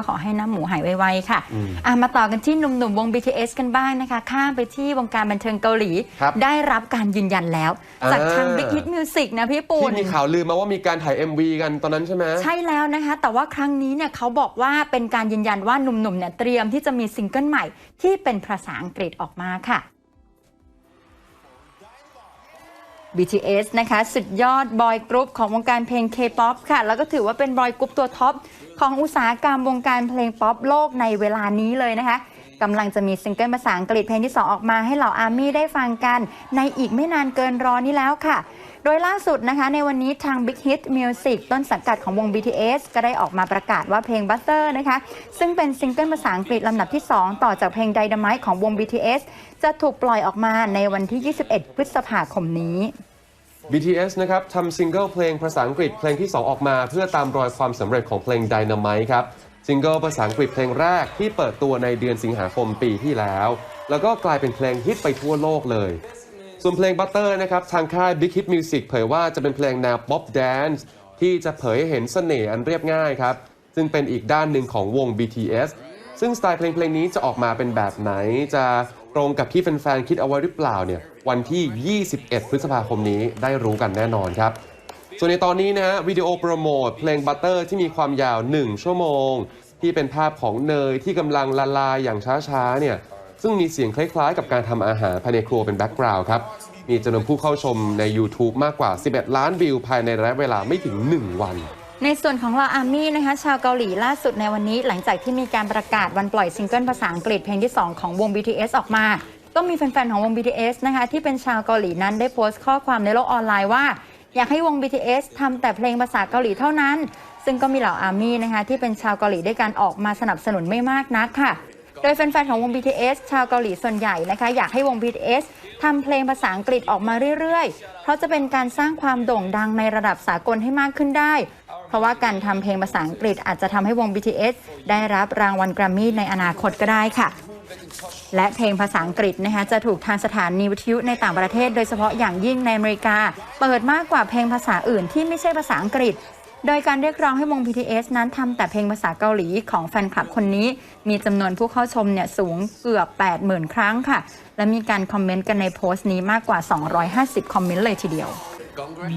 ก็ขอให้น้ำหมูหายไวๆค่ะอืมอะ มาต่อกันที่หนุ่มๆวง BTS กันบ้างนะคะ ข้ามไปที่วงการบันเทิงเกาหลีครับได้รับการยืนยันแล้ว จากทางอ่า Big Hit Music นะพี่ปูที่นมีข่าวลือมาว่ามีการถ่าย MV กันตอนนั้นใช่ไหมใช่แล้วนะคะ แต่ว่าครั้งนี้เนี่ยเขาบอกว่าเป็นการยืนยันว่าหนุ่มๆเนี่ยเตรียมที่จะมีซิงเกิลใหม่ที่เป็นภาษาอังกฤษออกมาค่ะ BTS นะคะ สุดยอดบอยกรุ๊ปของวงการเพลง K-POP ค่ะ แล้วก็ถือว่าเป็นบอยกรุ๊ปตัวท็อปของอุตสาหกรรมวงการเพลงป๊อปโลกในเวลานี้เลยนะคะกำลังจะมีซิงเกิลภาษาอังกฤษเพลงที่ 2 ออกมาให้เหล่าอาร์มี่ได้ฟังกัน ในอีกไม่นานเกินรอนี้แล้วค่ะ โดยล่าสุดนะคะ ในวันนี้ทาง Big Hit Music ต้นสังกัดของวง BTS ก็ได้ออกมาประกาศว่าเพลง Butter นะคะ ซึ่งเป็นซิงเกิลภาษาอังกฤษลำดับที่ 2 ต่อจากเพลง Dynamite ของวง BTS จะถูกปล่อยออกมาในวันที่ 21 พฤษภาคมนี้ BTS นะครับทำซิงเกิลเพลงภาษาอังกฤษเพลงที่ 2 ออกมา เพื่อตามรอยความสำเร็จของเพลง Dynamite ครับซิงเกิลภาษาอังกฤษเพลงแรกที่เปิดตัวในเดือนสิงหาคมปีที่แล้ว แล้วก็กลายเป็นเพลงฮิตไปทั่วโลกเลย ส่วนเพลง Butter นะครับทางค่าย Big Hit Music เผยว่าจะเป็นเพลงแนว Pop Dance ที่จะเผยให้เห็นเสน่ห์อันเรียบง่ายครับ ซึ่งเป็นอีกด้านหนึ่งของวง BTS ซึ่งสไตล์เพลงเพลงนี้จะออกมาเป็นแบบไหน จะตรงกับที่แฟนๆคิดเอาไว้หรือเปล่าเนี่ยวันที่ 21 พฤษภาคมนี้ได้รู้กันแน่นอนครับ ส่วนในตอนนี้นะฮะวิดีโอโปรโมทเพลง Butter ที่มีความยาว 1 ชั่วโมง ที่เป็นภาพของเนยที่กำลังละลายอย่างช้าๆเนี่ย ซึ่งมีเสียงคล้ายๆ กับการทำอาหารภายในครัวเป็นแบ็กกราวด์ครับ มีจำนวนผู้เข้าชมใน YouTube มากกว่า 11 ล้านวิวภายในระยะเวลาไม่ถึง 1 วันในส่วนของเราอาร์มี่นะคะชาวเกาหลีล่าสุดในวันนี้ หลังจากที่มีการประกาศวันปล่อยซิงเกิลภาษาอังกฤษเพลงที่ 2 ของวง BTS ออกมา ก็มีแฟนๆ ของวง BTS นะคะที่เป็นชาวเกาหลีนั้นได้โพสต์ข้อความในโลกออนไลน์ว่า อยากให้วง BTS ทำแต่เพลงภาษาเกาหลีเท่านั้น ซึ่งก็มีเหล่าอาร์มี่นะคะที่เป็นชาวเกาหลีด้วยการออกมาสนับสนุนไม่มากนักค่ะ โดยแฟนๆของวง BTS ชาวเกาหลีส่วนใหญ่นะคะ อยากให้วง BTS ทำเพลงภาษาอังกฤษออกมาเรื่อยๆ เพราะจะเป็นการสร้างความโด่งดังในระดับสากลให้มากขึ้นได้ เพราะว่าการทำเพลงภาษาอังกฤษอาจจะทำให้วง BTS ได้รับรางวัลแกรมมี่ในอนาคตก็ได้ค่ะ และเพลงภาษาอังกฤษนะคะจะถูกทางสถานีวิทยุในต่างประเทศ โดยเฉพาะอย่างยิ่งในอเมริกา เปิดมากกว่าเพลงภาษาอื่นที่ไม่ใช่ภาษาอังกฤษ โดยการเรียกร้องให้วง BTS นั้นทำแต่เพลงภาษาเกาหลีของแฟนคลับคนนี้ มีจำนวนผู้เข้าชมเนี่ยสูงเกือบ 80,000 ครั้งค่ะ และมีการคอมเมนต์กันในโพสต์นี้มากกว่า 250 คอมเมนต์เลยทีเดียว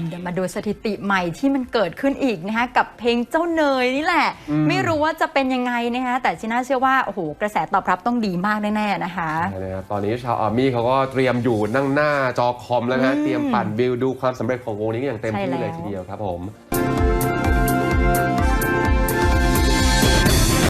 เดี๋ยวมาดูสถิติใหม่ที่มันเกิดขึ้นอีกนะคะกับเพลงเจ้าเนยนี่แหละ ไม่รู้ว่าจะเป็นยังไงนะคะแต่ชิน่าเชื่อว่าโอ้โหกระแสตอบรับต้องดีมากแน่ๆนะคะนะครับตอนนี้ชาวอาร์มี่เขาก็เตรียมอยู่นั่งหน้าจอคอมแล้วนะอืมเตรียมปั่นวิวดูความสำเร็จของวงนี้อย่างเต็มที่ใช่แล้วเลยทีเดียวครับผม Música